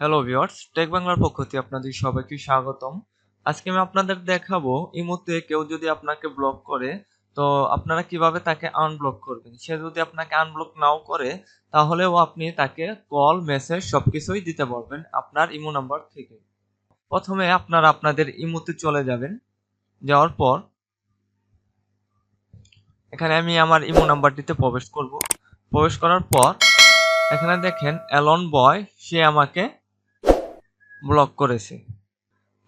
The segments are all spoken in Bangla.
হ্যালো ভিউয়ার্স টেক বাংলার পক্ষ থেকে আপনাদের সবাইকে স্বাগতম। আজকে আমি আপনাদের দেখাবো ইমোতে কেউ যদি আপনাকে ব্লক করে, তো আপনারা কীভাবে তাকে আনব্লক করবেন? সে যদি আপনাকে আনব্লক নাও করে, তাহলেও আপনি তাকে কল মেসেজ সবকিছুই দিতে পারবেন আপনার ইমো নাম্বার থেকে। প্রথমে আপনারা আপনাদের ইমোতে চলে যাবেন। যাওয়ার পর, এখানে আমি আমার ইমো নাম্বারটিতে প্রবেশ করব। প্রবেশ করার পর, এখানে দেখেন অ্যালন বয় সে আমাকে ব্লক করেছে।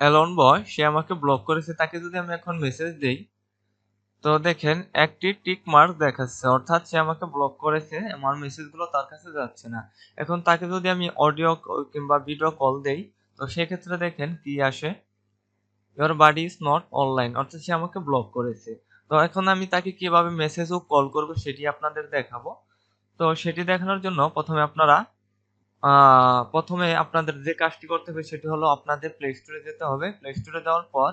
অ্যালন বয় সে আমাকে ব্লক করেছে, তাকে যদি আমি এখন মেসেজ দেই, তো দেখেন একটি টিক মার্ক দেখাচ্ছে, অর্থাৎ সে আমাকে ব্লক করেছে, আমার মেসেজগুলো তার কাছে যাচ্ছে না। এখন তাকে যদি আমি অডিও কিংবা ভিডিও কল দেই, তো সেক্ষেত্রে দেখেন কি আসে? Your buddy is not online অর্থাৎ সে আমাকে ব্লক করেছে। তো এখন আমি তাকে কীভাবে মেসেজ ও কল করব সেটি আপনাদের দেখাবো। তো সেটি দেখানোর জন্য প্রথমে আপনারা প্রথমে আপনাদের যে কাজটি করতে হবে সেটি হলো আপনাদের প্লে স্টোরে যেতে হবে। প্লে স্টোরে যাওয়ার পর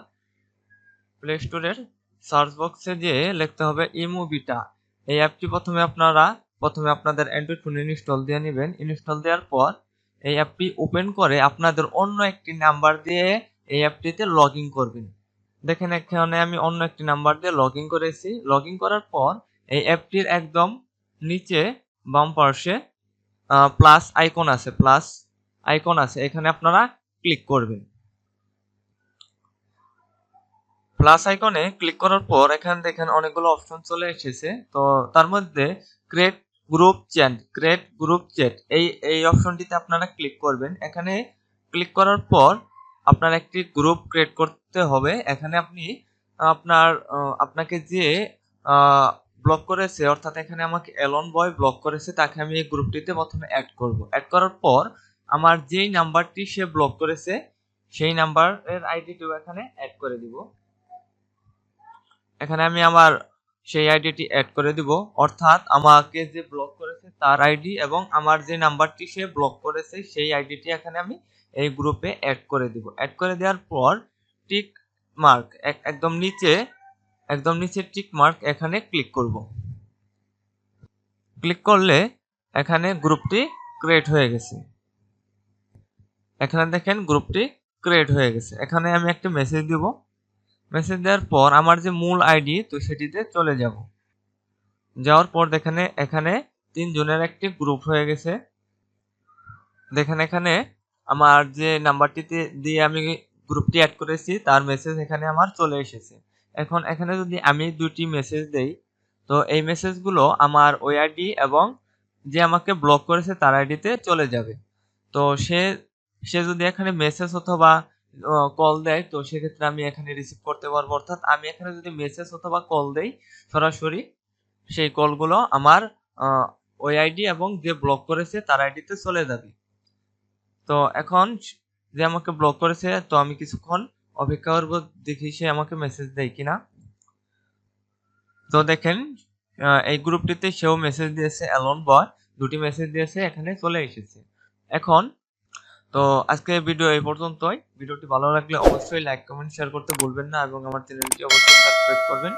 প্লে স্টোরের সার্চ বক্সে গিয়ে লিখতে হবে ইমুবিটা এই অ্যাপটি প্রথমে আপনারা, প্রথমে আপনাদের অ্যান্ড্রয়েড ফোনে ইনস্টল দিয়ে নেবেন। ইনস্টল দেওয়ার পর এই অ্যাপটি ওপেন করে আপনাদের অন্য একটি নাম্বার দিয়ে এই অ্যাপটিতে লগ ইন করবেন। দেখেন এখানে আমি অন্য একটি নাম্বার দিয়ে লগ ইন করেছি। লগ ইন করার পর এই অ্যাপটির একদম নিচে বাম পার্শ্বে প্লাস আইকন আছে প্লাস আইকন আছে। এখানে আপনারা ক্লিক করবেন। প্লাস আইকনে ক্লিক করার পর এখানে দেখেন অনেকগুলো অপশন চলে এসেছে। তো তার মধ্যে create group chat create group chat এই এই অপশনটিতে আপনারা ক্লিক করবেন। এখানে ক্লিক করার পর আপনার একটি গ্রুপ ক্রিয়েট করতে হবে। এখানে আপনি আপনার আপনাকে যে ব্লক করেছে, অর্থাৎ এখানে আমাকে এলন বয় ব্লক করেছে, তাকে আমি এই গ্রুপটিতে প্রথমে অ্যাড করব। অ্যাড করার পর আমার যেই নাম্বারটি সে ব্লক করেছে, সেই নাম্বারের আইডিটিও এখানে অ্যাড করে দিব। এখানে আমি আমার সেই আইডিটি অ্যাড করে দিব। অর্থাৎ আমাকে যে ব্লক করেছে তার আইডি এবং আমার যে নাম্বারটি সে ব্লক করেছে, সেই আইডিটি এখানে আমি এই গ্রুপে অ্যাড করে দিব। অ্যাড করে দেওয়ার পর টিক মার্ক একদম নিচে একদম নিচে টিক মার্ক এখানে ক্লিক করব। ক্লিক করলে এখানে গ্রুপটি ক্রিয়েট হয়ে গেছে। এখানে দেখেন গ্রুপটি ক্রিয়েট হয়ে গেছে। এখানে আমি একটা মেসেজ দিব। মেসেজ দেওয়ার পর আমার যে মূল আইডি তো সেটিতে চলে যাব। যাওয়ার পর দেখেন এখানে তিনজনের একটি গ্রুপ হয়ে গেছে। দেখেন এখানে আমার যে নাম্বারটিতে দিয়ে আমি গ্রুপটি অ্যাড করেছি, তার মেসেজ এখানে আমার চলে এসেছে। এখন এখানে যদি আমি দুটি মেসেজ দেই, তো এই মেসেজগুলো আমার ওই আইডি এবং যে আমাকে ব্লক করেছে তার আইডিতে চলে যাবে। তো সে সে যদি এখানে মেসেজ অথবা কল দেয়, তো সেক্ষেত্রে আমি এখানে রিসিভ করতে পারব। অর্থাৎ আমি এখানে যদি মেসেজ অথবা কল দেই, সরাসরি সেই কলগুলো আমার ওই আইডি এবং যে ব্লক করেছে তার আইডিতে চলে যাবে। তো এখন যে আমাকে ব্লক করেছে, তো আমি কিছুক্ষণ অপেক্ষা করব, দেখি সে আমাকে মেসেজ দেয় কিনা। তো দেখেন এই গ্রুপটিতে সেও মেসেজ দিয়েছে অ্যালন বয় দুটি মেসেজ দিয়েছে, এখানে চলে এসেছে। এখন, তো আজকে ভিডিও এই পর্যন্তই। ভিডিওটি ভালো লাগলে অবশ্যই লাইক কমেন্ট শেয়ার করতে ভুলবেন না এবং আমার চ্যানেলটি অবশ্যই সাবস্ক্রাইব করবেন।